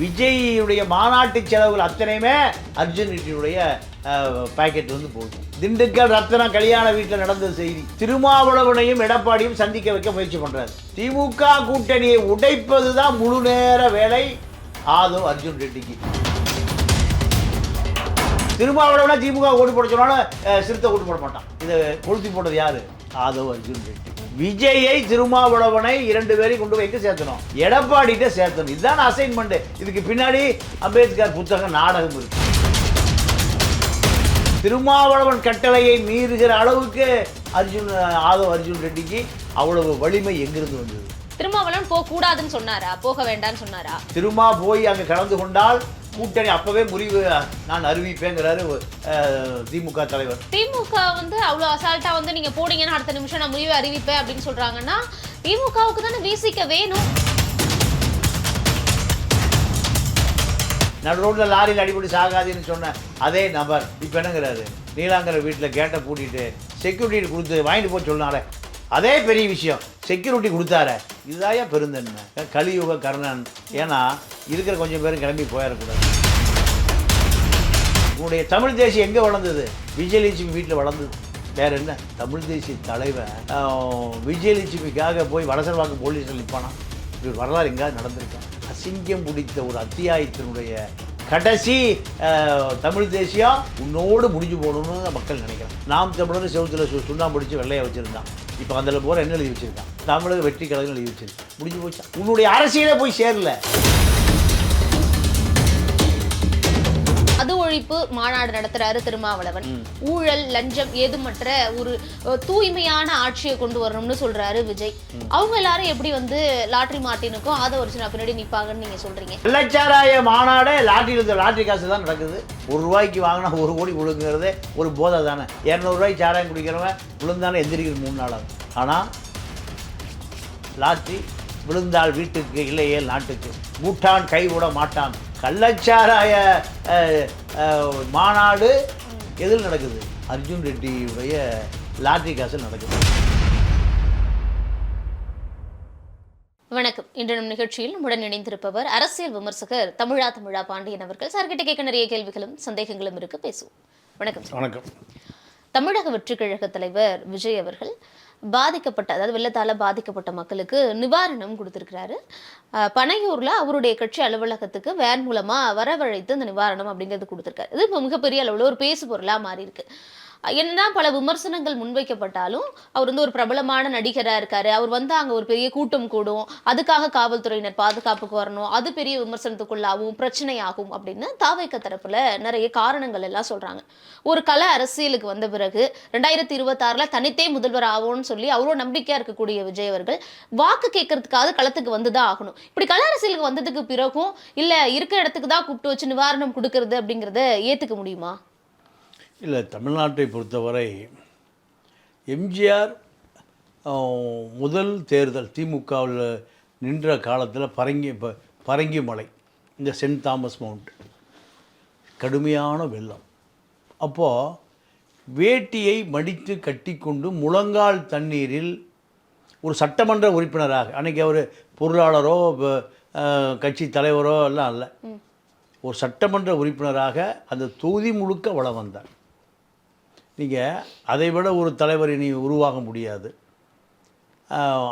விஜய்யுடைய மாநாட்டு செலவுகள் அத்தனையுமே அர்ஜுன் ரெட்டியுடைய பாக்கெட் வந்து போகுது. திண்டுக்கல் ரத்னா கல்யாண வீட்டில் நடந்த செய்தி. திருமாவளவனையும் எடப்பாடியும் சந்திக்க வைக்க முயற்சி பண்ணுறாரு திமுக கூட்டணியை உடைப்பது தான் முழு நேர வேலை. ஆதோ அர்ஜுன் ரெட்டிக்கு. திருமாவளவனா திமுக ஓட்டு போட சொன்னாலும் சிறுத்தை ஓட்டு போட மாட்டான். இதை கொளுத்தி போட்டது யாரு? ஆதோ அர்ஜுன் ரெட்டி. விஜயை திருமாவளவனை இரண்டு பேரையும் கொண்டு எங்க சேர்த்தணும்? எடப்பாடிகிட்ட சேர்த்தணும். இதுதான் அசைன்மெண்ட் இதுக்கு பின்னாடி அம்பேத்கர் புத்தகம் நாடகம் இருக்கு. திருமாவளவன் கட்டளையை மீறுகிற அளவுக்கு அர்ஜுன் ஆதவ் அர்ஜுன் ரெட்டிக்கு அவ்வளவு வலிமை எங்கிருந்து வந்தது? திருமாவளவன் போக கூடாதுன்னு சொன்னாரா? போக வேண்டாம்னு சொன்னாரா? திருமா போய் அங்கே கலந்து கொண்டால் கூட்டணி அப்பவே முறிவு நான் அறிவிப்பேங்கிறாரு திமுக தலைவர். திமுக வந்து அவ்வளவு அசால்ட்டா வந்து நீங்க போனீங்கன்னா அடுத்த நிமிஷம் நான் முடிவை அறிவிப்பேன் அப்படின்னு சொல்றாங்கன்னா திமுகவுக்கு தானே வீசிக்க வேணும். நடு ரோட்டில் லாரியில் அடிபடி சாகாதுன்னு சொன்ன அதே நபர் இப்போ என்னங்கிறாரு? நீலாங்கர வீட்டில் கேட்டை பூட்டிட்டு செக்யூரிட்டி கொடுத்து வாங்கிட்டு போய் சொன்னாரே அதே பெரிய விஷயம். செக்யூரிட்டி கொடுத்தார. இதாயா பெருந்தன்மை? கலியுக கர்ணன். ஏன்னா இருக்கிற கொஞ்சம் பேரும் கிளம்பி போயிடக்கூடாது. உன்னுடைய தமிழ் தேசியம் எங்கே வளர்ந்தது? விஜயலட்சுமி வீட்டில் வளர்ந்தது. வேற என்ன? தமிழ் தேசிய தலைவன் விஜயலட்சுமிக்காக போய் வடசர்வாக்கு போலீஸில் நிற்பானா இப்படி வரலாறு எங்கேயாவது நடந்திருக்கான் அசிங்கம் பிடித்த ஒரு அத்தியாயத்தினுடைய கடைசி தமிழ் தேசியம் உன்னோடு முடிஞ்சு போகணும்னு மக்கள் நினைக்கிறான் நாம் தமிழர் செவத்தில் சு சுண்ணாம்பு பிடிச்சி வெள்ளையை வச்சுருந்தான். இப்போ அந்த போகிற என்ன எழுதி வச்சுருக்கான்? தமிழக வெற்றி கழகம் எழுதி வச்சிருக்கான். முடிஞ்சு போச்சா. உன்னுடைய அரசியலே போய் சேரல. ஒழிப்பு மாநாடு நடத்துறாரு திருமாவளவன். ஊழல் லஞ்சம் ஏதுமற்ற ஒரு தூய்மையான ஆட்சியை கொண்டு வரணும்னு சொல்றாரு விஜய். அவங்க எல்லாரும் எப்படி வந்து லாட்ரி மார்ட்டினுக்கும் ஆதவ அர்ஜுனா பின்னாடி நிப்பாங்கன்னு நீங்க சொல்றீங்க. கள்ளச்சாராய மாநாடே லாட்டரியில் லாட்டரி காசு தான் நடக்குது. ஒரு ரூபாய்க்கு வாங்கினா ஒரு கோடி விழுங்குறதே ஒரு போதை தானே. இரநூறுவாய்க்கு சாராயம் குடிக்கிறவன் விழுந்தானே எந்திரிக்கிறது மூணு நாள் ஆகும் ஆனால் லாட்டரி விழுந்தால் வீட்டுக்கு இல்லையே நாட்டுக்கு. மூட்டான் கை விட மாட்டான். கள்ளச்சாராய மாநாடு எதில் நடக்குது? அர்ஜுன் ரெட்டியுடைய லாட்டரி காசில் நடக்குது. வணக்கம். இன்று நம் நிகழ்ச்சியில் நம்முடன் இணைந்திருப்பவர் அரசியல் விமர்சகர் தமிழா தமிழா பாண்டியன் அவர்கள். சார்கிட்ட கேட்க நிறைய கேள்விகளும் சந்தேகங்களும் இருக்கு. பேசுவோம். வணக்கம் வணக்கம். தமிழக வெற்றி கழக தலைவர் விஜய் அவர்கள் பாதிக்கப்பட்ட அதாவது வெள்ளத்தால பாதிக்கப்பட்ட மக்களுக்கு நிவாரணம் கொடுத்திருக்கிறாரு. பனையூரில் பனையூர்ல அவருடைய கட்சி அலுவலகத்துக்கு வேன் மூலமா வரவழைத்து இந்த நிவாரணம் அப்படிங்கிறது கொடுத்துருக்காரு. இது இப்போ மிகப்பெரிய அளவுல ஒரு பேசு பொருளா மாறி இருக்கு என்னதான் பல விமர்சனங்கள் முன்வைக்கப்பட்டாலும் அவர் வந்து ஒரு பிரபலமான நடிகராக இருக்காரு. அவர் வந்து அங்கே ஒரு பெரிய கூட்டம் கூடும். அதுக்காக காவல்துறையினர் பாதுகாப்புக்கு வரணும். அது பெரிய விமர்சனத்துக்குள்ளாகும் பிரச்சனையாகும் அப்படின்னு தாவைக்க தரப்புல நிறைய காரணங்கள் எல்லாம் சொல்றாங்க. ஒரு கலை அரசியலுக்கு வந்த பிறகு ரெண்டாயிரத்தி இருபத்தாறுல தனித்தே முதல்வர் ஆகும்னு சொல்லி அவரோட நம்பிக்கையா இருக்கக்கூடிய விஜய் அவர்கள் வாக்கு கேட்கறதுக்காவது களத்துக்கு வந்துதான் ஆகணும். இப்படி கல அரசியலுக்கு வந்ததுக்கு பிறகும் இல்ல இருக்கிற இடத்துக்கு தான் கூப்பிட்டு வச்சு நிவாரணம் கொடுக்கறது அப்படிங்கறத ஏத்துக்க முடியுமா? இல்லை தமிழ்நாட்டை பொறுத்தவரை எம்ஜிஆர் முதல் தேர்தல் திமுகவில் நின்ற காலத்தில் பரங்கி ப பரங்கி மலை இந்த சென்ட் தாமஸ் மவுண்ட். கடுமையான வெள்ளம். அப்போது வேட்டியை மடித்து கட்டிக்கொண்டு முழங்கால் தண்ணீரில் ஒரு சட்டமன்ற உறுப்பினராக அன்னைக்கு அவர் பொருளாளரோ கட்சி தலைவரோ எல்லாம் அல்ல. ஒரு சட்டமன்ற உறுப்பினராக அந்த தொகுதி முழுக்க வளம் வந்தார். நீங்கள் அதை விட ஒரு தலைவர் இனி உருவாக முடியாது.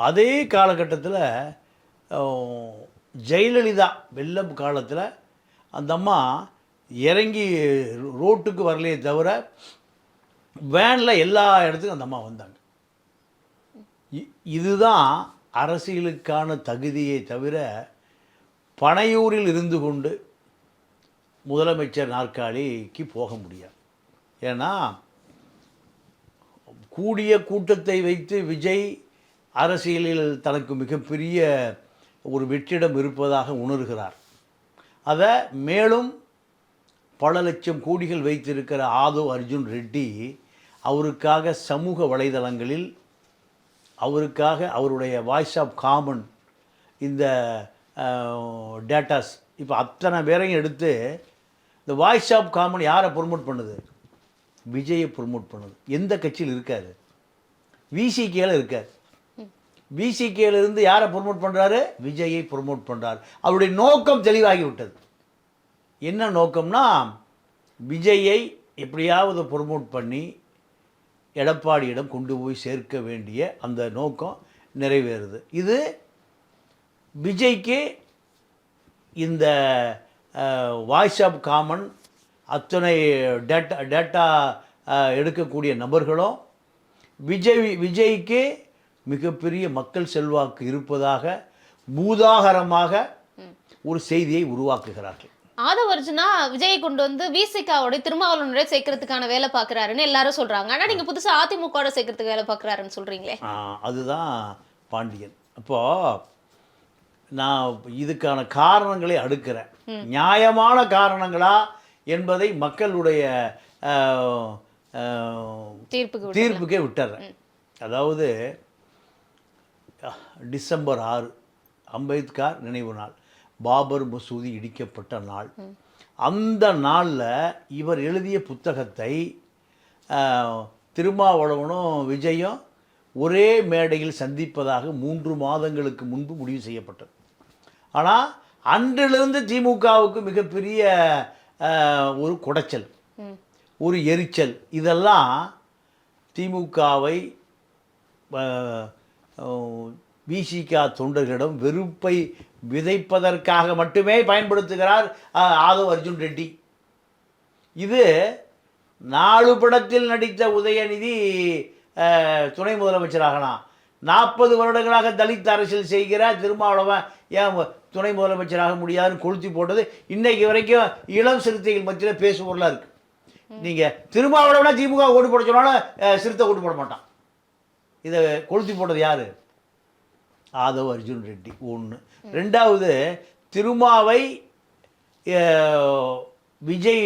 அதே காலகட்டத்தில் ஜெயலலிதா வெள்ளம் காலத்தில் அந்த அம்மா இறங்கி ரோட்டுக்கு வரலையே தவிர வேனில் எல்லா இடத்துக்கும் அந்த அம்மா வந்தாங்க. இ- இதுதான் அரசியலுக்கான தகுதியை தவிர பனையூரில் இருந்து கொண்டு முதலமைச்சர் நாற்காலிக்கு போக முடியாது. ஏன்னா கூடிய கூட்டத்தை வைத்து விஜய் அரசியலில் தனக்கு மிகப்பெரிய ஒரு வெற்றிடம் இருப்பதாக உணர்கிறார். அதை மேலும் பல லட்சம் கோடிகள் வைத்திருக்கிற ஆதோ அர்ஜுன் ரெட்டி அவருக்காக சமூக வலைதளங்களில் அவருக்காக அவருடைய வாய்ஸ் ஆஃப் காமன் இந்த டேட்டாஸ் இப்போ அத்தனை பேரையும் எடுத்து இந்த வாய்ஸ் ஆஃப் காமன் யாரை ப்ரொமோட் பண்ணுது? விஜயை ப்ரொமோட் பண்ணுது. எந்த கட்சியில் இருக்காரு? விசிகேல இருக்கார். பிசிகேலேருந்து யாரை ப்ரொமோட் பண்ணுறாரு விஜயை ப்ரொமோட் பண்ணுறாரு அவருடைய நோக்கம் தெளிவாகி விட்டது. என்ன நோக்கம்னா விஜயை எப்படியாவது ப்ரொமோட் பண்ணி எடப்பாடியிடம் கொண்டு போய் சேர்க்க வேண்டிய அந்த நோக்கம் நிறைவேறுது. இது விஜய்க்கு இந்த வாய்ஸ் ஆஃப் காமன் அத்தனை டேட்டா டேட்டா எடுக்கக்கூடிய நபர்களும் விஜய் விஜய்க்கு மிகப்பெரிய மக்கள் செல்வாக்கு இருப்பதாக பூதாகரமாக ஒரு செய்தியை உருவாக்குகிறார்கள். ஆதவ அர்ஜுனா விஜயை கொண்டு வந்து விசிகாவோட திருமாவளவனோட சேர்க்கறதுக்கான வேலை பாக்குறாருன்னு எல்லாரும் சொல்றாங்க. ஆனா நீங்க புதுசா அதிமுகவோட சேர்க்கறதுக்கு வேலை பாக்குறாருன்னு சொல்றீங்களே. ஆ, அதுதான் பாண்டியன். அப்போது நான் இதுக்கான காரணங்களை அடுக்கிறேன். நியாயமான காரணங்களா என்பதை மக்களுடைய தீர்ப்புக்கு விட்டு. தீர்ப்புக்கே விட்டுறேன். அதாவது டிசம்பர் ஆறு அம்பேத்கர் நினைவு நாள் பாபர் மசூதி இடிக்கப்பட்ட நாள். அந்த நாளில் இவர் எழுதிய புத்தகத்தை திருமாவளவனும் விஜயும் ஒரே மேடையில் சந்திப்பதாக மூன்று மாதங்களுக்கு முன்பு முடிவு செய்யப்பட்டது. ஆனால் அன்றிலிருந்து திமுகவுக்கு மிகப்பெரிய ஒரு குடைச்சல் ஒரு எரிச்சல். இதெல்லாம் திமுகவை விசிக தொண்டர்களிடம் வெறுப்பை விதைப்பதற்காக மட்டுமே பயன்படுத்துகிறார் ஆதவ் அர்ஜுன் ரெட்டி. இது நாலு படத்தில் நடித்த உதயநிதி துணை முதலமைச்சராகலாம். நாற்பது வருடங்களாக தலித் அரசியல் செய்கிற திருமாவளவன் ஏன் துணை முதலமைச்சராக முடியாதுன்னு கொளுத்தி போட்டது இன்னைக்கு வரைக்கும் இளம் சிறுத்தைகள் மத்தியில் பேசுபொருளாக இருக்கு. நீங்கள் திருமாவளவனா திமுக ஓட்டு போட சொன்னாலும் சிறுத்தை ஓட்டு போட மாட்டான். இதை கொளுத்தி போட்டது யாரு? ஆதவ் அர்ஜுன் ரெட்டி ஒன்று ரெண்டாவது திருமாவை விஜய்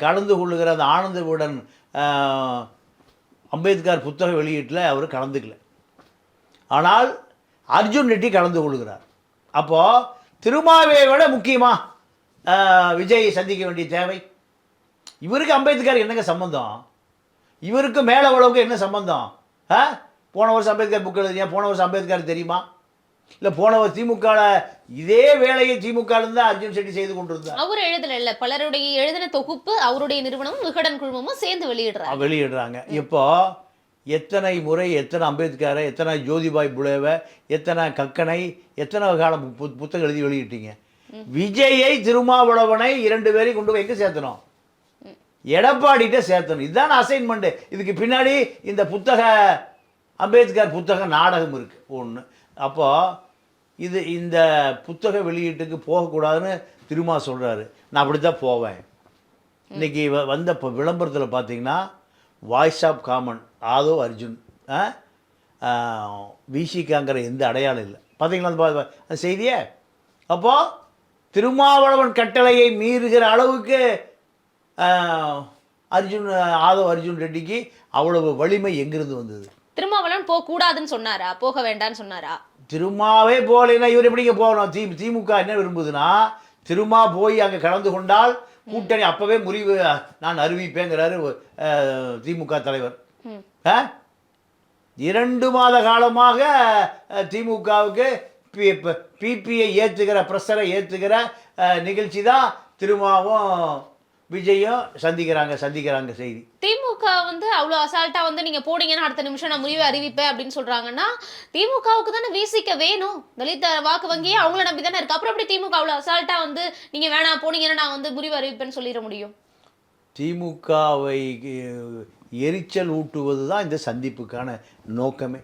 கலந்து கொள்ளுகிற அந்த ஆனந்த விகடன் அஹ், அம்பேத்கர் புத்தக வெளியீட்டில் அவர் கலந்துக்கல. ஆனால் அர்ஜுன் ரெட்டி கலந்து கொள்கிறார். அப்போது திருமாவை விட முக்கியமாக விஜய் சந்திக்க வேண்டிய தேவை? இவருக்கு அம்பேத்கர் என்னங்க சம்பந்தம்? இவருக்கு மேலே உழவுக்கு என்ன சம்பந்தம்? ஆ? போன வருஷம் அம்பேத்கர் புக் எழுதுறியா போன வருஷம் அம்பேத்கர் தெரியுமா? இல்லை போன வருஷம் திமுகவில் இதே வேலையை திமுகலேருந்து அர்ஜுன் செட்டி செய்து கொண்டிருந்தார். அவர் எழுதல இல்ல பலருடைய எழுதின தொகுப்பு அவருடைய நிறுவனமும் விகடன் குழுமமும் சேர்ந்து வெளியிடுறாங்க. வெளியிடுறாங்க. இப்போ எத்தனை முறை எத்தனை அம்பேத்கரை எத்தனை ஜோதிபாய் புலேவை எத்தனை கக்கனை எத்தனை காலம் பு புத்தகம் எழுதி வெளியிட்டீங்க? விஜயை திருமாவளவனை இரண்டு பேரையும் கொண்டு போய் எங்கே சேர்த்தணும்? எடப்பாடிகிட்ட சேர்த்தணும். இதுதான் அசைன்மெண்ட்டு இதுக்கு பின்னாடி இந்த புத்தக அம்பேத்கர் புத்தக நாடகம் இருக்குது ஒன்று அப்போது இது இந்த புத்தக வெளியீட்டுக்கு போகக்கூடாதுன்னு திருமா சொல்கிறாரு நான் அப்படி தான் போவேன். இன்னைக்கு வ- வந்த இப்போ விளம்பரத்தில் பார்த்தீங்கன்னா voice of common Aadhav Arjun விசிகாங்கிற எந்த அடையாளம் இல்லை. பார்த்தீங்களா அந்த செய்தியே? அப்போது திருமாவளவன் கட்டளையை மீறுகிற அளவுக்கு அர்ஜுன் ஆதவ் அர்ஜுன் ரெட்டிக்கு அவ்வளவு வலிமை எங்கிருந்து வந்தது? திருமாவளவன் போக கூடாதுன்னு சொன்னாரா? போக வேண்டாம்னு சொன்னாரா? திருமாவே போகலைன்னா இவர் எப்படிங்க போகணும்? தி திமுக என்ன விரும்புதுன்னா திருமா போய் அங்கே கலந்து கொண்டால் கூட்டணி அப்போவே முறிவு நான் அறிவிப்பேங்கிறாரு திமுக தலைவர்? இரண்டு மாத காலமாக திமுகவுக்கு பிபிஐ ஏற்றுகிற ப்ரெஷரை ஏற்றுகிற நிகழ்ச்சி தான் திருமாவும் விஜயும் சந்திக்கிறாங்க சந்திக்கிறாங்க செய்தி. திமுக வந்து அவ்வளோ அசால்ட்டா வந்து நீங்க போனீங்கன்னா அடுத்த நிமிஷம் நான் முடிவை அறிவிப்பேன் அப்படின்னு சொல்றாங்கன்னா திமுகவுக்கு தானே வீசிக்க வேணும். தலித் வாக்கு வங்கியே அவங்கள நம்பி தானே இருக்கு. அப்புறம் எப்படி திமுக அவ்வளோ அசால்ட்டா வந்து நீங்க வேணாம் போனீங்கன்னா நான் வந்து முடிவு அறிவிப்பேன்னு சொல்லிட முடியும்? திமுகவை எரிச்சல் ஊட்டுவது தான் இந்த சந்திப்புக்கான நோக்கமே.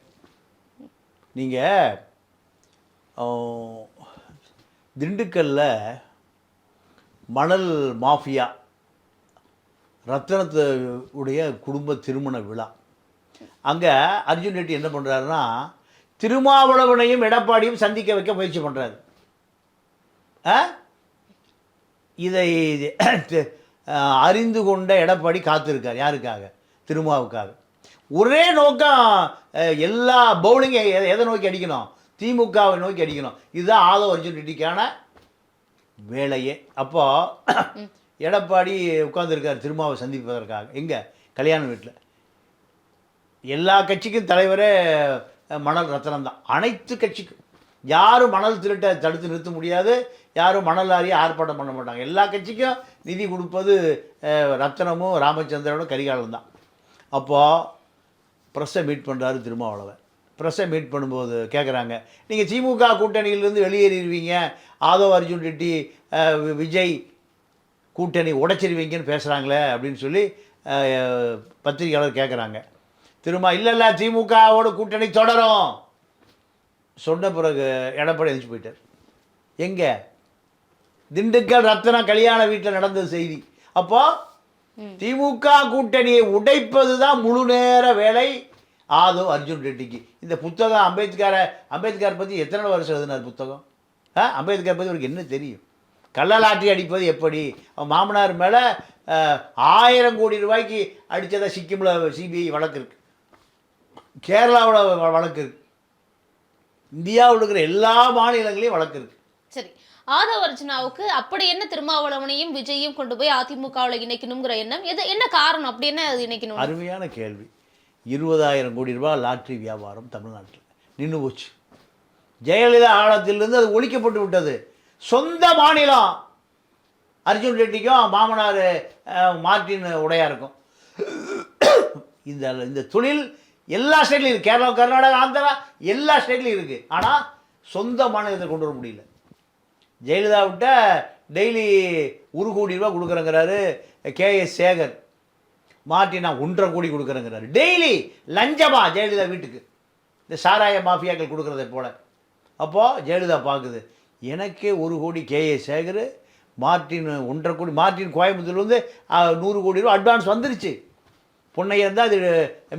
நீங்கள் திண்டுக்கல்ல மணல் மாஃபியா ரத்னத்து உடைய குடும்ப திருமண விழா. அங்கே அர்ஜுன் ரெட்டி என்ன பண்ணுறாருன்னா திருமாவளவனையும் எடப்பாடியும் சந்திக்க வைக்க முயற்சி பண்ணுறாரு ஆ? இதை அறிந்து கொண்ட எடப்பாடி காத்திருக்கார். யாருக்காக? திருமாவுக்காக. ஒரே நோக்கம் எல்லா பவுலிங் எதை நோக்கி அடிக்கணும்? திமுகவை நோக்கி அடிக்கணும். இதுதான் ஆதவ அர்ஜுன் ரெட்டிக்கான வேலையே. அப்போ எடப்பாடி உட்கார்ந்திருக்கார் திருமாவை சந்திப்பதற்காக. எங்கே? கல்யாண வீட்டில் எல்லா கட்சிக்கும் தலைவரே மணல் ரத்தனம் தான். அனைத்து கட்சிக்கும். யாரும் மணல் திருட்டை தடுத்து நிறுத்த முடியாது. யாரும் மணல் லாரியை ஆர்ப்பாட்டம் பண்ண மாட்டாங்க. எல்லா கட்சிக்கும் நிதி கொடுப்பது ரத்தனமும் ராமச்சந்திரனும் கரிகாலன் தான். அப்போது ப்ரெஸ்ஸை மீட் பண்ணுறாரு திருமாவளவன். ப்ரெஸ்ஸை மீட் பண்ணும்போது கேட்குறாங்க நீங்கள் திமுக கூட்டணியிலேருந்து வெளியேறிடுவீங்க. ஆதோ அர்ஜுன் ரெட்டி விஜய் கூட்டணி உடைச்சிருவீங்கன்னு பேசுகிறாங்களே அப்படின்னு சொல்லி பத்திரிகையாளர் கேட்குறாங்க திரும்ப இல்லை இல்லை திமுகவோட கூட்டணி தொடரும். சொன்ன பிறகு எடப்பாடி எழுச்சி போயிட்டார். எங்கே? திண்டுக்கல் ரத்தனம் கல்யாண வீட்டில் நடந்த செய்தி. அப்போது திமுக கூட்டணியை உடைப்பது தான் முழு நேர வேலை. ஆதோ அர்ஜுன் ரெட்டிக்கு. இந்த புத்தகம் அம்பேத்கரை அம்பேத்கர் பற்றி எத்தனை வருஷம் எழுதினார் புத்தகம்? ஆ அம்பேத்கர் பற்றி அவருக்கு என்ன தெரியும்? கள்ளலாட்டி அடிப்பது எப்படி? அவன் மாமனார் மேலே ஆயிரம் கோடி ரூபாய்க்கு அடித்ததா சிக்கிமில் சிபிஐ வழக்கு இருக்கு. கேரளாவில் வழக்கு இருக்கு. இந்தியாவில் இருக்கிற எல்லா மாநிலங்களையும் வழக்கு இருக்கு. சரி. ஆதவ அர்ஜுனாவுக்கு அப்படி என்ன திருமாவளவனையும் விஜயும் கொண்டு போய் அதிமுகவில் இணைக்கணுங்கிற எண்ணம்? எது என்ன காரணம்? அப்படி என்ன அது இணைக்கணும்? அருமையான கேள்வி. இருபதாயிரம் கோடி ரூபாய் லாட்ரி வியாபாரம் தமிழ்நாட்டில். நின்று போச்சு. ஜெயலலிதா ஆழத்திலிருந்து அது ஒழிக்கப்பட்டு விட்டது. சொந்த மாநிலம். அர்ஜுன் ரெட்டிக்கும் மாமனார் மார்டின் உடையாக உடையாருக்கும் இந்த இந்த தொழில் எல்லா ஸ்டேட்லையும் இருக்குது கேரளா கர்நாடகா ஆந்திரா எல்லா ஸ்டேட்லையும் இருக்குது ஆனால் சொந்த மாநிலத்தை கொண்டு வர முடியல. ஜெயலலிதா விட்ட டெய்லி ஒரு கோடி ரூபா கொடுக்குறேங்கிறாரு கேஎஸ் சேகர். மார்ட்டின் நான் ஒன்றரை கோடி கொடுக்குறேங்கிறாரு. டெய்லி லஞ்சமா ஜெயலலிதா வீட்டுக்கு. இந்த சாராய மாஃபியாக்கள் கொடுக்குறதை போல. அப்போது ஜெயலலிதா பார்க்குது எனக்கே ஒரு கோடி கே ஏ சேகர் மார்ட்டின் ஒன்றரை கோடி மார்ட்டின் கோயம்புத்தூர்லேருந்து நூறு கோடி ரூபா அட்வான்ஸ் வந்துருச்சு. பொன்னையன் தான் அது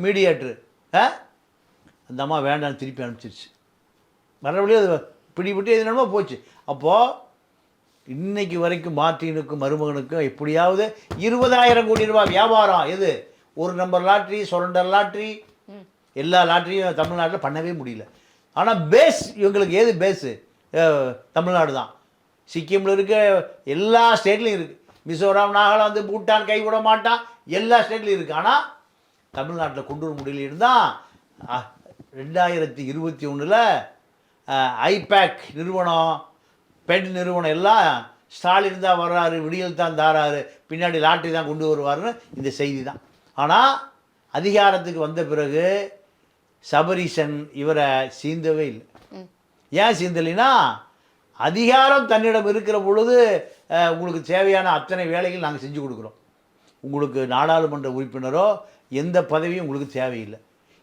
மீடியேட்ரு ஆ? அந்த அம்மா வேண்டாம்னு திருப்பி அனுப்பிச்சிருச்சு. மறுபடியும் அது பிடிபட்டு எது என்னமோ போச்சு. அப்போது இன்னைக்கு வரைக்கும் மார்ட்டினுக்கும் மருமகனுக்கும் எப்படியாவது இருபதாயிரம் கோடி ரூபாய் வியாபாரம். எது? ஒரு நம்பர் லாட்ரி சுரண்டர் லாட்ரி எல்லா லாட்ரியும் தமிழ்நாட்டில் பண்ணவே முடியல. ஆனால் பேஸ் இவங்களுக்கு ஏது பேஸு தமிழ்நாடு தான். சிக்கிமில் இருக்க எல்லா ஸ்டேட்லையும் இருக்குது மிசோரம் நாகாலாந்து பூட்டான் கைவிட மாட்டான். எல்லா ஸ்டேட்லையும் இருக்குது ஆனால் தமிழ்நாட்டில் கொண்டு வர முடியலன்னு தான் ரெண்டாயிரத்தி இருபத்தி ஒன்றில் ஐபேக் நிறுவனம் பெட் நிறுவனம் எல்லாம் ஸ்டாலின் தான் வர்றாரு விடியல் தான் தாராரு பின்னாடி லாட்டரி தான் கொண்டு வருவாருன்னு இந்த செய்தி தான் ஆனால் அதிகாரத்துக்கு வந்த பிறகு சபரீசன் இவரை சீந்தவே இல்லை. ஏன் சீந்தலைன்னா அதிகாரம் தன்னிடம் இருக்கிற பொழுது உங்களுக்கு தேவையான அத்தனை வேலைகள் நாங்கள் செஞ்சு கொடுக்குறோம். உங்களுக்கு நாடாளுமன்ற உறுப்பினரோ எந்த பதவியும் உங்களுக்கு தேவையில்லை.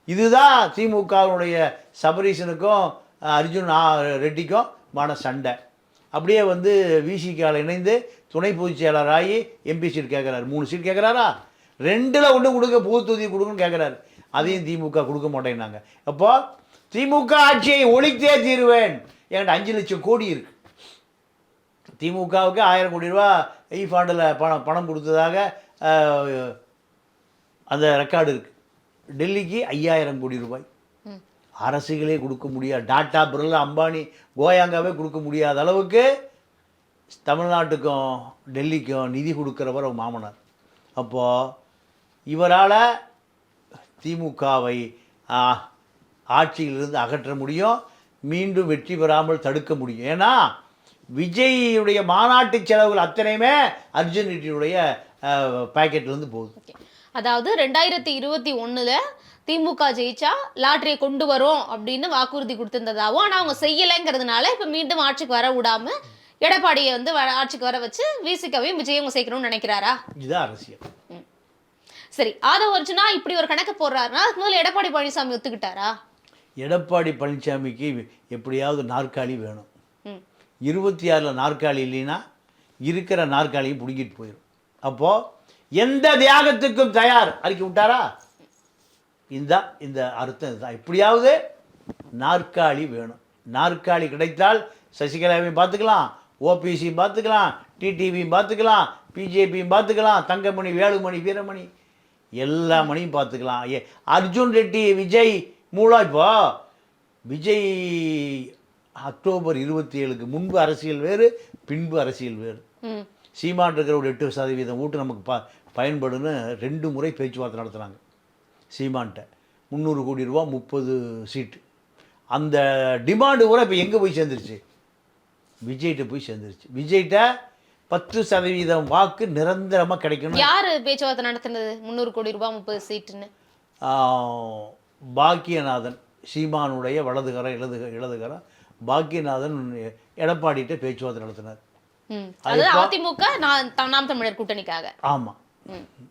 இதுதான் திமுகவுடைய சபரீசனுக்கும் அர்ஜுன் ரெட்டிக்கும் மான சண்டை. அப்படியே வந்து விசிகாவில் இணைந்து துணை பொதுச் செயலராகி எம்பி சீட் கேட்குறாரு. மூணு சீட் கேட்குறாரா? ரெண்டில் ஒன்று கொடுங்க பொது தொகுதி கொடுக்குன்னு கேட்குறாரு. அதையும் திமுக கொடுக்க மாட்டேன்னாங்க அப்போ திமுக ஆட்சியை ஒழித்தே தீருவேன். என்கிட்ட அஞ்சு லட்சம் கோடி இருக்கு. திமுகவுக்கு ஆயிரம் கோடி ரூபா இ ஃபாண்டில் பணம் பணம் கொடுத்ததாக அந்த ரெக்கார்டு இருக்குது டெல்லிக்கு ஐயாயிரம் கோடி ரூபாய். அரசுகளே கொடுக்க முடியாது. டாட்டா பிர்லா அம்பானி கோயாங்காவே கொடுக்க முடியாத அளவுக்கு தமிழ்நாட்டுக்கும் டெல்லிக்கும் நிதி கொடுக்குறவர் அவர் மாமனார். அப்போது இவரால் திமுகவை ஆட்சியிலிருந்து அகற்ற முடியும் மீண்டும் வெற்றி பெறாமல் தடுக்க முடியும். ஏன்னா விஜய்யுடைய மாநாட்டு செலவுகள் அத்தனையுமே அர்ஜுன் ரெட்டியுடைய பேக்கெட்லேருந்து போகுது. அதாவது ரெண்டாயிரத்தி இருபத்தி ஒண்ணுல திமுக ஜெயிச்சா லாட்டரியை கொண்டு வரோம் அப்படின்னு வாக்குறுதி கொடுத்திருந்ததாகவும் ஆனா அவங்க செய்யலைங்கிறதுனால இப்ப மீண்டும் ஆட்சிக்கு வர விடாம எடப்பாடியை வந்து ஆட்சிக்கு வர வச்சு விசிகாவையும் விஜயம் சேர்க்கணும்னு நினைக்கிறாரா? இதுதான் அரசியல். சரி ஆதவ அர்ஜுனா இப்படி ஒரு கணக்கு போடுறாருன்னா அதுக்கு முதல்ல எடப்பாடி பழனிசாமி ஒத்துக்கிட்டாரா? எடப்பாடி பழனிசாமிக்கு எப்படியாவது நாற்காலி வேணும். இருபத்தி ஆறில் நாற்காலி இல்லைன்னா இருக்கிற நாற்காலியும் பிடுங்கிட்டு போயிடும் அப்போது எந்த தியாகத்துக்கும் தயார். அறிக்கை விட்டாரா? இந்த இந்த அர்த்தம் இதுதான். எப்படியாவது நாற்காலி வேணும். நாற்காலி கிடைத்தால் சசிகலாவையும் பார்த்துக்கலாம் ஓபிசியும் பார்த்துக்கலாம் டிடிவியும் பார்த்துக்கலாம் பிஜேபியும் பார்த்துக்கலாம் தங்கமணி வேலுமணி வீரமணி எல்லா மணியும் பார்த்துக்கலாம். ஏ அர்ஜுன் ரெட்டி விஜய் மூலம் இப்போ விஜய் அக்டோபர் இருபத்தி ஏழுக்கு முன்பு அரசியல் வேறு பின்பு அரசியல் வேறு. சீமான் இருக்கிற ஒரு எட்டு சதவீதம் ஓட்டு நமக்கு ப பயன்படுன்னு ரெண்டு முறை பேச்சுவார்த்தை நடத்துனாங்க. சீமான்ட்ட. முந்நூறு கோடி ரூபா முப்பது சீட்டு. அந்த டிமாண்டு கூட இப்போ எங்கே போய் சேர்ந்துருச்சு? விஜய்கிட்ட போய் சேர்ந்துருச்சு. விஜய்கிட்ட பத்து சதவீதம் வாக்கு நிரந்தரமாக கிடைக்கணும். யாரு பேச்சுவார்த்தை நடத்தினது? முந்நூறு கோடி ரூபாய் முப்பது சீட்டுன்னு. பாக்கியநாதன் சீமானுடைய வலதுகரம் இடதுக இடதுகரம். பாக்கியநாதன் எடப்பாடிகிட்ட பேச்சுவார்த்தை நடத்தினார். அதிமுக நான் நாம் தமிழர் கூட்டணிக்காக. ஆமாம்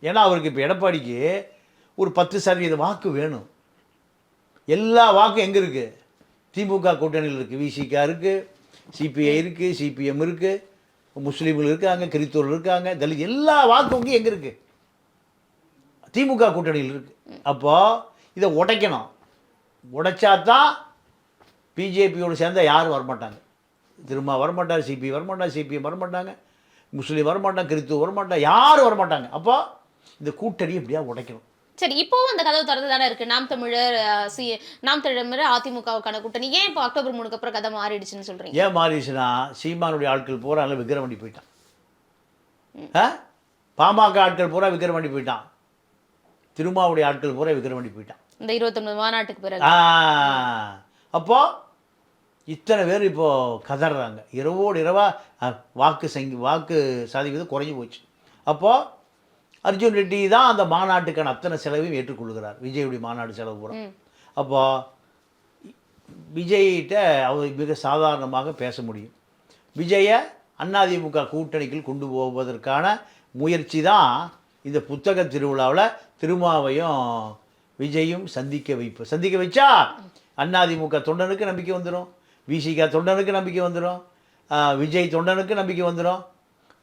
ஏன்னா அவருக்கு இப்போ எடப்பாடிக்கு ஒரு பத்து சதவீத வாக்கு வேணும். எல்லா வாக்கும் எங்கே இருக்குது திமுக கூட்டணியில் இருக்குது விசிகா இருக்குது சிபிஐ இருக்குது சிபிஎம் இருக்குது முஸ்லீம்கள் இருக்காங்க கிறித்தூர் இருக்காங்க தலித் எல்லா வாக்கும் எங்கே இருக்குது திமுக கூட்டணியில் இருக்குது அப்போது இதை உடைக்கணும். உடைச்சாதான் பிஜேபியோடு சேர்ந்தா யாரும் வரமாட்டாங்க. திரும்ப வரமாட்டார் சிபி வரமாட்டார் சிபிஎம் வரமாட்டாங்க. முஸ்லீம் வரமாட்டாங்க கிறித்துவ வரமாட்டாங்க யாரும் வரமாட்டாங்க. அப்போ இந்த கூட்டணி எப்படியா உடைக்கணும்? சரி இப்போவும் அந்த கதவு திறந்து தானே இருக்கு. நாம் தமிழர் சி நாம் தமிழர் அதிமுகவுக்கான கூட்டணி. ஏன் இப்போ அக்டோபர் மூணுக்கு அப்புறம் கதை மாறிடுச்சுன்னு சொல்றீங்க? ஏன் மாறிடுச்சுன்னா சீமானுடைய ஆட்கள் பூரா எல்லாம் விக்கிரவாண்டி போயிட்டான்? பாமக ஆட்கள் பூரா விக்கிரவாண்டி போயிட்டான். திருமாவுடைய ஆட்கள் பூரா விக்கிரவாண்டி போயிட்டான். இந்த இருபத்தொன்பது மாநாட்டுக்கு பிறகு. அப்போ இத்தனை பேர் இப்போ கதறாங்க. இரவோடு இரவா அ, வாக்கு சங்கி வாக்கு சதவீதம் குறைஞ்சி போச்சு. அப்போ அர்ஜுன் ரெட்டி தான் அந்த மாநாட்டுக்கான அத்தனை செலவையும் ஏற்றுக்கொள்கிறார். விஜயுடைய மாநாடு செலவு பூரா. ம். அப்போ விஜய்கிட்ட அவர் மிக சாதாரணமாக பேச முடியும். விஜயை அதிமுக கூட்டணிக்குள் கொண்டு போவதற்கான முயற்சி தான் இந்த புத்தக திருவிழாவில் திருமாவையும் விஜயும் சந்திக்க வைப்பு சந்திக்க வச்சா அதிமுக தொண்டனுக்கு நம்பிக்கை வந்துடும் விசிக தொண்டனுக்கு நம்பிக்கை வந்துடும் விஜய் தொண்டனுக்கு நம்பிக்கை வந்துடும்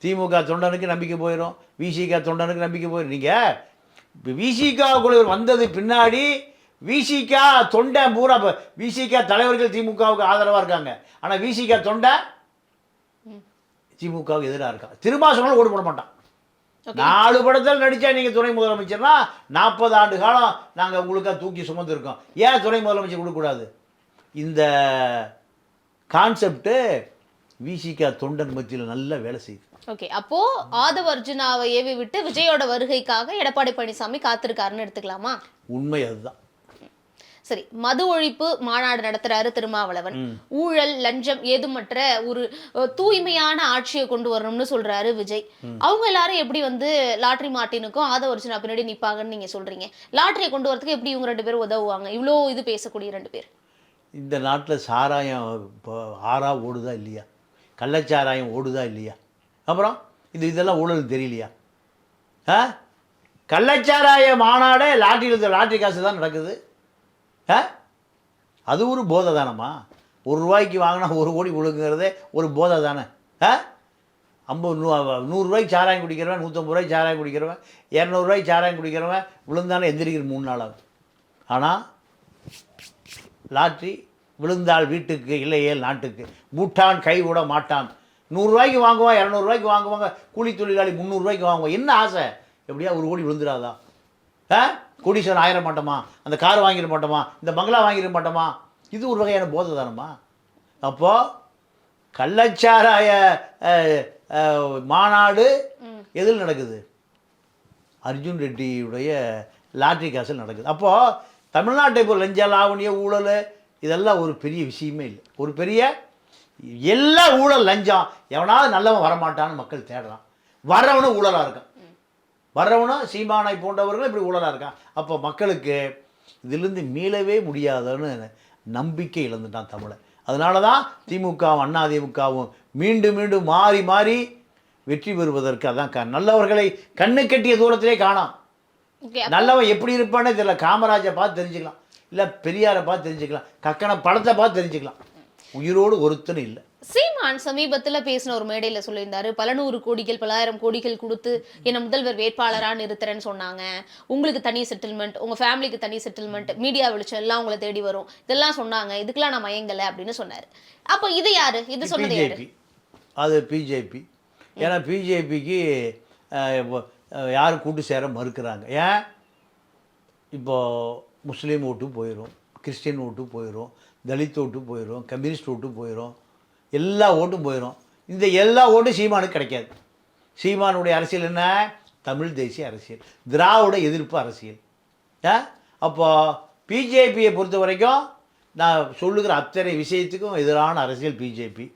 திமுக தொண்டனுக்கு நம்பிக்கை போயிடும் விசிக தொண்டனுக்கு நம்பிக்கை போயிடும் நீங்கள் இப்போ விசிகாவுக்குள்ள வந்தது பின்னாடி விசிகா தொண்டை பூரா விசிகா தலைவர்கள் திமுகவுக்கு ஆதரவாக இருக்காங்க. ஆனால் விசிகா தொண்டை திமுகவுக்கு எதிராக இருக்கான் திரும்ப சொன்னாலும் ஓடு போட மாட்டான். நாலு படத்தில் நடித்தா நீங்கள் துணை முதலமைச்சர்னா நாற்பது ஆண்டு காலம் நாங்கள் உங்களுக்காக தூக்கி சுமந்துருக்கோம். ஏன் துணை முதலமைச்சர் கொடுக்கக்கூடாது? இந்த கான்செப்ட்டு விசிகா தொண்டன் மத்தியில் நல்ல வேலை செய்யுது. ஓகே அப்போ ஆதவ அர்ஜுனாவை ஏவி விட்டு விஜயோட வருகைக்காக எடப்பாடி பழனிசாமி காத்திருக்காருன்னு எடுத்துக்கலாமா? உண்மை அதுதான். சரி மது ஒழிப்பு மாநாடு நடத்துறாரு திருமாவளவன். ஊழல் லஞ்சம் ஏதுமற்ற ஒரு தூய்மையான ஆட்சியை கொண்டு வரணும்னு சொல்றாரு விஜய். அவங்க எல்லாரும் எப்படி வந்து லாட்ரி மார்ட்டினுக்கும் ஆதவ அர்ஜுனா பின்னாடி நிப்பாங்கன்னு நீங்க சொல்றீங்க. லாட்டரியை கொண்டு வரதுக்கு எப்படி இவங்க ரெண்டு பேரும் உதவுவாங்க? இவ்வளோ இது பேசக்கூடிய ரெண்டு பேர். இந்த நாட்டில் சாராயம் இப்போ ஆறா ஓடுதா இல்லையா? கள்ளச்சாராயம் ஓடுதா இல்லையா? அப்புறம் இது இதெல்லாம் ஊழல் தெரியலையா? ஆ? கள்ளச்சாராய மாநாடே லாட்டரியில் லாட்டரி காசு தான் நடக்குது. ஆ? அது ஒரு போதை தானம்மா? ஒரு ரூபாய்க்கு வாங்கினா ஒரு கோடி விழுங்குறதே ஒரு போதை தானே. ஆ? ஐம்பது நூ நூறுரூவாய்க்கு சாராயம் குடிக்கிறவன் நூற்றம்பது ரூபாய்க்கு சாராயம் குடிக்கிறவன் இரநூறுவாய்க்கு சாராயம் குடிக்கிறவன் விழுந்தானே எந்திரிக்கிற மூணு நாளாகும் ஆனால் லாட்ரி விழுந்தால் வீட்டுக்கு இல்லையேல் நாட்டுக்கு. பூட்டான் கை விட மாட்டான். நூறுரூவாய்க்கு வாங்குவான் இரநூறுவாய்க்கு வாங்குவாங்க. கூலி தொழிலாளி முந்நூறுரூவாய்க்கு வாங்குவான் என்ன ஆசை? எப்படியா ஒரு கோடி விழுந்துடாதா? ஆ? கோடீஸ்வரன் ஆயிர மாட்டோமா? அந்த கார் வாங்கிட மாட்டோமா? இந்த பங்களா வாங்கிட மாட்டோமா? இது ஒரு வகையான போதை தானம்மா. அப்போது கள்ளச்சாராய மாநாடு எதில் நடக்குது? அர்ஜுன் ரெட்டியுடைய லாட்ரி காசில் நடக்குது. அப்போது தமிழ்நாட்டை இப்போ லஞ்ச லாவணிய ஊழல் இதெல்லாம் ஒரு பெரிய விஷயமே இல்லை. ஒரு பெரிய எல்லா ஊழல் லஞ்சம் எவனாவது நல்லவன் வரமாட்டான்னு மக்கள் தேடுறான். வர்றவனும் ஊழலாக இருக்கான். வர்றவனும் சீமானை போன்றவர்களும் இப்படி ஊழலாக இருக்கான். அப்போ மக்களுக்கு இதிலிருந்து மீளவே முடியாதுன்னு நம்பிக்கை இழந்துட்டான் தமிழை அதனால தான் திமுகவும் அண்ணா திமுகவும் மீண்டும் மீண்டும் மாறி மாறி வெற்றி பெறுவதற்கு அதான் நல்லவர்களை கண்ணு கட்டிய தூரத்திலே காணாம். நல்லவன் எப்படி இருப்பானே தெரியல. காமராஜை பார்த்து தெரிஞ்சுக்கலாம். இல்லை பெரியாரை பார்த்து தெரிஞ்சுக்கலாம் கக்கனை படத்தை பார்த்து தெரிஞ்சுக்கலாம். உயிரோடு ஒருத்தனும் இல்லை. சீமான் சமீபத்துல பேசின ஒரு மேடையில சொல்லியிருந்தாரு பல நூறு கோடிகள் பலாயிரம் கோடிகள் கொடுத்து என்ன முதல்வர் வேட்பாளரா நிறுத்துறேன்னு சொன்னாங்க. உங்களுக்கு தனி செட்டில்மெண்ட் உங்க ஃபேமிலிக்கு தனி செட்டில்மெண்ட் மீடியா வெளிச்சம் எல்லாம் உங்களை தேடி வரும். இதெல்லாம் சொன்னாங்க இதுக்கெல்லாம் நான் மயங்கல அப்படின்னு சொன்னாரு. அப்போ இது யாரு? இது சொன்னது யாரு? பிஜேபி அது பிஜேபி. ஏன்னா பிஜேபிக்கு யாரும் கூட்டு சேர மறுக்கிறாங்க? ஏன்? இப்போது முஸ்லீம் ஓட்டு போயிடும் கிறிஸ்டின் ஓட்டு போயிடும் தலித் ஓட்டு போயிடும் கம்யூனிஸ்ட் ஓட்டு போயிடும் எல்லா ஓட்டும் போயிடும் இந்த எல்லா ஓட்டும் சீமானுக்கு கிடைக்காது. சீமானுடைய அரசியல் என்ன? தமிழ் தேசிய அரசியல் திராவிட எதிர்ப்பு அரசியல். ஆ? அப்போ பிஜேபியை பொறுத்த வரைக்கும் நான் சொல்லுகிற அத்தனை விஷயத்துக்கும் எதிரான அரசியல் பிஜேபி.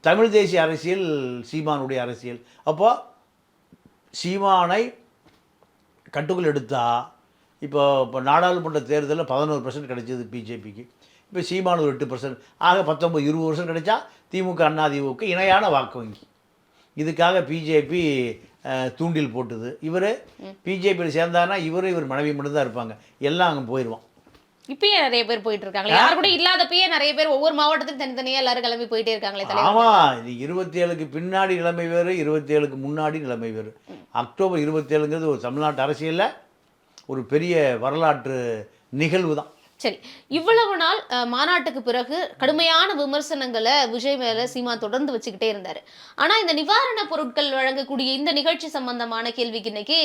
தமிழ் தேசிய அரசியல் சீமானுடைய அரசியல். அப்போ சீமானை கட்டுக்குள் எடுத்தா இப்போ இப்போ நாடாளுமன்ற தேர்தலில் பதினோரு பர்சன்ட் கிடைச்சது பிஜேபிக்கு இப்போ சீமானு ஒரு எட்டு பர்சன்ட் ஆக பத்தொம்பது இருபது வருஷம் கிடைச்சா திமுக அண்ணா திமுக இணையான வாக்கு வங்கி. இதுக்காக பிஜேபி தூண்டில் போட்டுது. இவர் பிஜேபியில் சேர்ந்தாருன்னா இவரும் இவர் மனைவி மட்டும்தான் இருப்பாங்க. எல்லாம் அங்கே போயிடுவான் இப்பயே நிறைய பேர் போயிட்டு இருக்காங்க யார் கூட இல்லாதப்பயே நிறைய பேர் ஒவ்வொரு மாவட்டத்துக்கும் தனித்தனியா எல்லாரும் கிளம்பி போயிட்டே இருக்காங்களே தலைவர். ஆமாம் இது இருபத்தி ஏழுக்கு பின்னாடி நிலைமை வேறு இருபத்தி ஏழுக்கு முன்னாடி நிலைமை வேறு. அக்டோபர் இருபத்தி ஏழுங்கிறது ஒரு தமிழ்நாட்டு அரசியலில் ஒரு பெரிய வரலாற்று நிகழ்வு தான் சரி இவ்வளவு நாள் மாநாட்டுக்கு பிறகு கடுமையான விமர்சனங்களை விஜய் மேல சீமா தொடர்ந்து வச்சுக்கிட்டே இருந்தாரு. ஆனா இந்த நிவாரண பொருட்கள் வழங்கக்கூடிய இந்த நிகழ்ச்சி சம்பந்தமான கேள்விக்கு இன்னைக்கு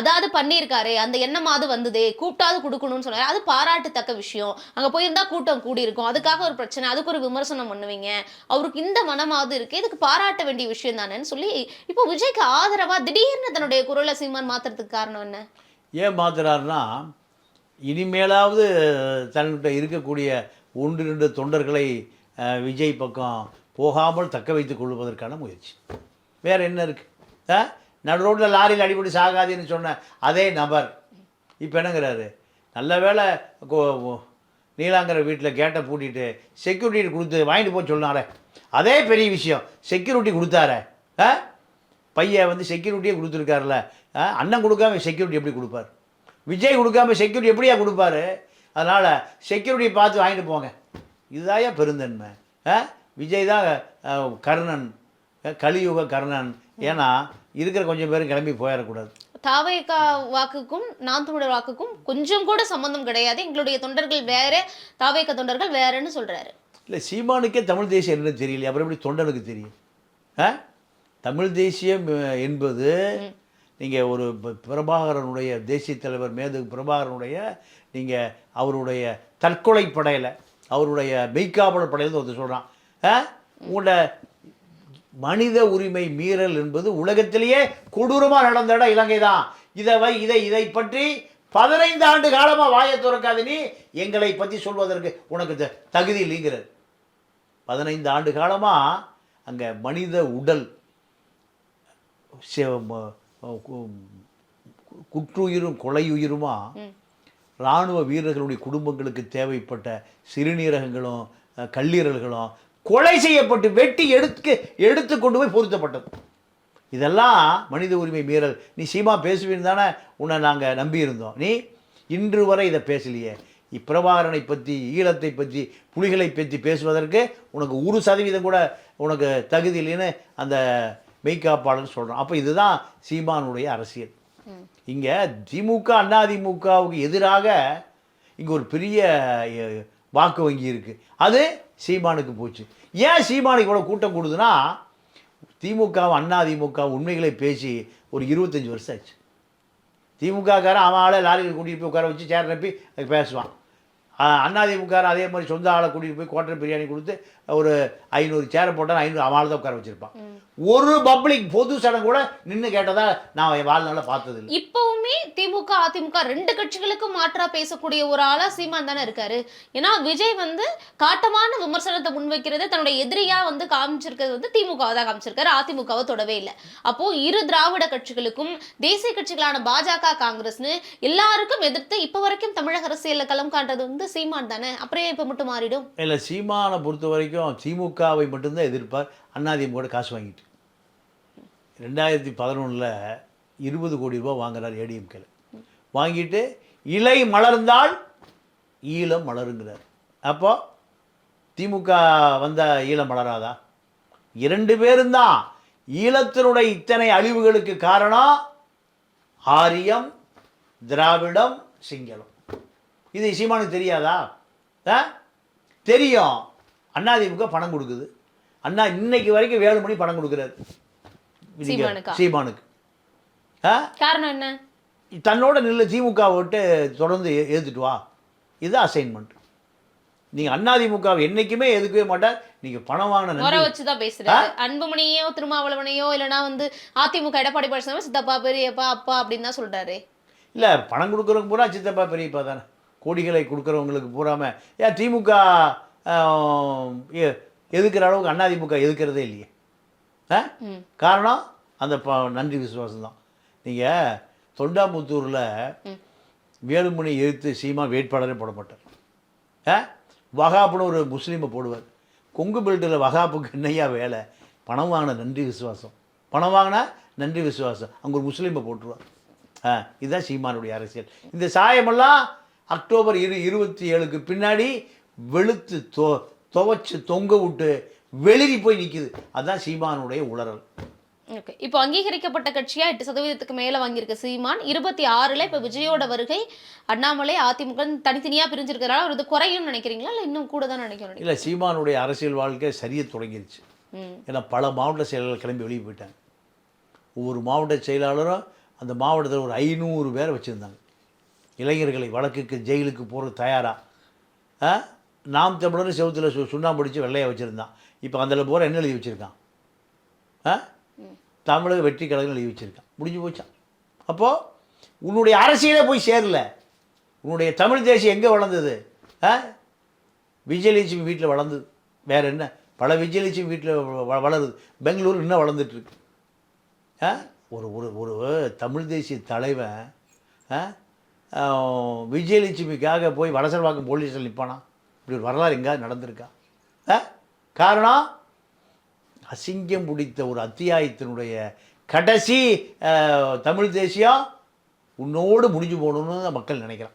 அதாவது பண்ணியிருக்காரு அந்த எண்ணமாவது வந்ததே கூப்பிட்டாவது கொடுக்கணும்னு சொன்னாரு. அது பாராட்டத்தக்க விஷயம். அங்க போயிருந்தா கூட்டம் கூடி இருக்கும் அதுக்காக ஒரு பிரச்சனை அதுக்கு ஒரு விமர்சனம் பண்ணுவீங்க. அவருக்கு இந்த மனமாவது இருக்கு. இதுக்கு பாராட்ட வேண்டிய விஷயம் தானேன்னு சொல்லி இப்போ விஜய்க்கு ஆதரவா திடீர்னு தன்னுடைய குரலை சீமான் மாத்துறதுக்கு காரணம் என்ன? ஏன் மாத்துறாருன்னா இனிமேலாவது தன்கிட்ட இருக்கக்கூடிய ஒன்று ரெண்டு தொண்டர்களை விஜய் பக்கம் போகாமல் தக்க வைத்துக் கொள்வதற்கான முயற்சி. வேற என்ன இருக்குது ஆ நடு ரோட்டில் லாரியில் அடிப்படி சாகாதுன்னு சொன்ன அதே நபர். இப்போ என்னங்கிறாரு? நல்ல வேளை கோ- நீலாங்கர வீட்டில் கேட்டை பூட்டிட்டு செக்யூரிட்டி கொடுத்து வாங்கிட்டு போக சொன்னாரே. அதே பெரிய விஷயம். செக்யூரிட்டி கொடுத்தாரே. ஆ பையன் வந்து செக்யூரிட்டியே கொடுத்துருக்காருல அண்ணன் கொடுக்காம செக்யூரிட்டி எப்படி கொடுப்பார்? விஜய் கொடுக்காம செக்யூரிட்டி எப்படியா கொடுப்பாரு? அதனால் செக்யூரிட்டி பார்த்து வாங்கிட்டு போங்க. இதுதாயா பெருந்தன்மை. ஆ விஜய் தான் கர்ணன். கலியுக கர்ணன். ஏன்னா இருக்கிற கொஞ்சம் பேரும் கிளம்பி போயிடக்கூடாது. தாவேகா வாக்குக்கும் நாம் தமிழர் வாக்குக்கும் கொஞ்சம் கூட சம்பந்தம் கிடையாது. எங்களுடைய தொண்டர்கள் வேற தாவேகா தொண்டர்கள் வேறன்னு சொல்றாரு. இல்லை சீமானுக்கே தமிழ் தேசியம் என்னன்னு தெரியல அப்புறம் எப்படி தொண்டனுக்கு தெரியும்? ஆ? தமிழ் தேசியம் என்பது நீங்கள் ஒரு பிரபாகரனுடைய தேசிய தலைவர் மேது பிரபாகரனுடைய நீங்கள் அவருடைய தற்கொலை படையில் அவருடைய மெய்க்காவலர் படையில் ஒருத்தர் சொல்கிறான் ஆ? உங்களோட மனித உரிமை மீறல் என்பது உலகத்திலேயே கொடூரமாக நடந்த இடம் இலங்கை தான். இதை வை இதை இதை பற்றி பதினைந்து ஆண்டு காலமாக வாயை திறக்காத நீ எங்களை பற்றி சொல்வதற்கு உனக்கு தகுதி இல்லைங்கிறது பதினைந்து ஆண்டு காலமாக அங்கே மனித உடல் குற்றுயிரும் கொலையுயிருமா? இராணுவ வீரர்களுடைய குடும்பங்களுக்கு தேவைப்பட்ட சிறுநீரகங்களும் கல்லீரல்களும் கொலை செய்யப்பட்டு வெட்டி எடுத்து எடுத்து கொண்டு போய் பொருத்தப்பட்டது. இதெல்லாம் மனித உரிமை மீறல். நீ சீமா பேசுவீன்னு தானே? உன்னை நாங்கள் நம்பியிருந்தோம். நீ இன்று வரை இதை பேசலையே. இப்பிரபாகரனை பற்றி ஈழத்தை பற்றி புலிகளை பற்றி பேசுவதற்கு உனக்கு ஒரு சதவீதம் கூட உனக்கு தகுதி இல்லைன்னு அந்த மெய்காப்பாளர் சொல்கிறான் அப்போ இதுதான் சீமானுடைய அரசியல். இங்கே திமுக அதிமுகவுக்கு எதிராக இங்கே ஒரு பெரிய வாக்கு வங்கி இருக்குது அது சீமானுக்கு போச்சு. ஏன் சீமானுக்கு இவ்வளோ கூட்டம் கொடுதுன்னா திமுகவும் அதிமுக உண்மைகளை பேசி ஒரு இருபத்தஞ்சி வருஷம் ஆச்சு. திமுககாரன் அவன் ஆளை லாரியில் கூட்டிகிட்டு போய் உட்கார வச்சு சேர் அதுக்கு பேசுவான். அதிமுககாரன் அதே மாதிரி சொந்த ஆளை கூட்டிகிட்டு போய் குவார்டர் பிரியாணி கொடுத்து ஒரு ஐநூறு சேரை போட்டால் ஐநூறு அவன் ஆள் தான் உட்கார வச்சுருப்பான். ஒரு பப்ளிக் பொது சடம் கூட நின்று கேட்டதா நான் என் வாழ்நாளில் பார்த்ததில்லை. இப்பவுமே திமுக அதிமுக ரெண்டு கட்சிகளுக்கும் மாற்றா பேசக்கூடிய ஒரு ஆளா சீமான் தானே இருக்காரு. ஏன்னா விஜய் வந்து காட்டமான விமர்சனத்தை முன்வைக்கிறது தன்னுடைய எதிரியா வந்து காமிச்சிருக்கிறது வந்து திமுக தான் காமிச்சிருக்காரு. அதிமுகவை தொடவே இல்லை. அப்போ இரு திராவிட கட்சிகளுக்கும் தேசிய கட்சிகளான பாஜக காங்கிரஸ்னு எல்லாருக்கும் எதிர்த்து இப்ப வரைக்கும் தமிழக அரசியல்ல களம் காண்றது வந்து சீமான் தானே. அப்புறம் இப்ப மட்டும் மாறிடும்? இல்லை சீமானை பொறுத்த வரைக்கும் திமுகவை மட்டும்தான் எதிர்ப்பார். அண்ணாதிமுக காசு வாங்கிட்டு. ரெண்டாயிரத்தி பதினொன்றில் இருபது கோடி ரூபா வாங்குறார் ஏடிஎம்கேல. வாங்கிட்டு இலை மலர்ந்தால் ஈழம் மலருங்கிறார். அப்போது திமுக வந்த ஈழம் மலராதா? இரண்டு பேரும் தான். ஈழத்தினுடைய இத்தனை அழிவுகளுக்கு காரணம் ஆரியம் திராவிடம் சிங்களம். இது சீமானுக்கு தெரியாதா? ஆ? தெரியும். அதிமுக பணம் கொடுக்குது. அண்ணா இன்னைக்கு வரைக்கும் வேலு மணி பணம் கொடுக்குறாரு. நீங்க- சீமானுக்கா? காரணம் என்ன? தன்னோட நில்லு திமுக விட்டு தொடர்ந்து ஏத்துட்டு வா. இது அசைன்மெண்ட் நீங்கள் அதிமுகவை என்னைக்குமே எதுக்கவே மாட்டார். நீங்கள் பணம் வாங்கின முறை வச்சுதான் பேசுறாரு. அன்புமணியோ திருமாவளவனையோ இல்லைன்னா வந்து அதிமுக எடப்பாடி பழனிசாமி சித்தப்பா பெரியப்பா அப்பா அப்படின்னு தான் சொல்றாரு. இல்லை பணம் கொடுக்குறவங்க பூரா சித்தப்பா பெரியப்பா தானே. கோடிகளை கொடுக்குறவங்களுக்கு பூராம. ஏன் திமுக எதுக்குற அளவுக்கு அதிமுக எதுக்கிறதே இல்லையே. ஆ? காரணம் அந்த ப நன்றி விசுவாசம் தான் நீங்கள் தொண்டாமுத்தூரில். வேலுமணி எதிர்த்து சீமா வேட்பாளரே போட மாட்டார் ஆ? வகாப்புன்னு ஒரு முஸ்லீமை போடுவார். கொங்கு பெல்ட்டில் வகாப்புக்கு என்னையா வேலை? பணம் வாங்கின நன்றி விசுவாசம். பணம் வாங்கினா நன்றி விசுவாசம். அங்கே ஒரு முஸ்லீமை போட்டுருவார். ஆ இதுதான் சீமானுடைய அரசியல். இந்த சாயமெல்லாம் அக்டோபர் இரு இருபத்தி ஏழுக்கு பின்னாடி வெளுத்து தொ துவைச்சு தொங்க விட்டு வெளிரி போய் நிற்கிது அதுதான் சீமானுடைய உளறல். ஓகே. இப்போ அங்கீகரிக்கப்பட்ட கட்சியா எட்டு சதவீதத்துக்கு மேல வாங்கியிருக்க சீமான் இருபத்தி ஆறுல இப்போ விஜயோட வருகை அண்ணாமலை அதிமுக ன்னு தனித்தனியா பிரிஞ்சிருக்கிறனால அவர் இது குறையும்னு நினைக்கிறீங்களா? இல்லை இன்னும் கூட தான் நினைக்கிறோம் இல்லை சீமானுடைய அரசியல் வாழ்க்கை சரிய தொடங்கிருச்சு. ஏன்னா பல மாவட்ட செயலாளர் கிளம்பி வெளியே போயிட்டாங்க. ஒவ்வொரு மாவட்ட செயலாளரும் அந்த மாவட்டத்தில் ஒரு ஐநூறு பேரை வச்சுருந்தாங்க. இளைஞர்களை வழக்குக்கு ஜெயிலுக்கு போகிறது தயாராக நாம் தமிழர் செவத்தில் சு சுண்ணாம்பு பிடிச்சி வெள்ளையை வச்சுருந்தான். இப்போ அதில் போகிற என்ன எழுதி வச்சுருக்கான்? ஆ? தமிழக வெற்றி கழகம் எழுதி வச்சுருக்கான். முடிஞ்சு போச்சான் அப்போது உன்னுடைய அரசியலே போய் சேரல. உன்னுடைய தமிழ் தேசியம் எங்கே வளர்ந்தது? ஆ? விஜயலட்சுமி வீட்டில் வளர்ந்தது வேற என்ன? பல விஜயலட்சுமி வீட்டில் வளருது. பெங்களூர் இன்னும் வளர்ந்துட்டுருக்கு. ஆ? ஒரு ஒரு ஒரு தமிழ் தேசிய தலைவன் ஆ? விஜயலட்சுமிக்காக போய் வடசர்வாக்கம் போலீஸ் நிற்பானா இப்படி ஒரு வரலாறு எங்கேயாவது நடந்திருக்கா? ஆ? காரணம் அசிங்கம் பிடித்த ஒரு அத்தியாயத்தினுடைய கடைசி தமிழ் தேசியம் உன்னோடு முடிஞ்சு போகணுன்னு தான் மக்கள் நினைக்கிறான்.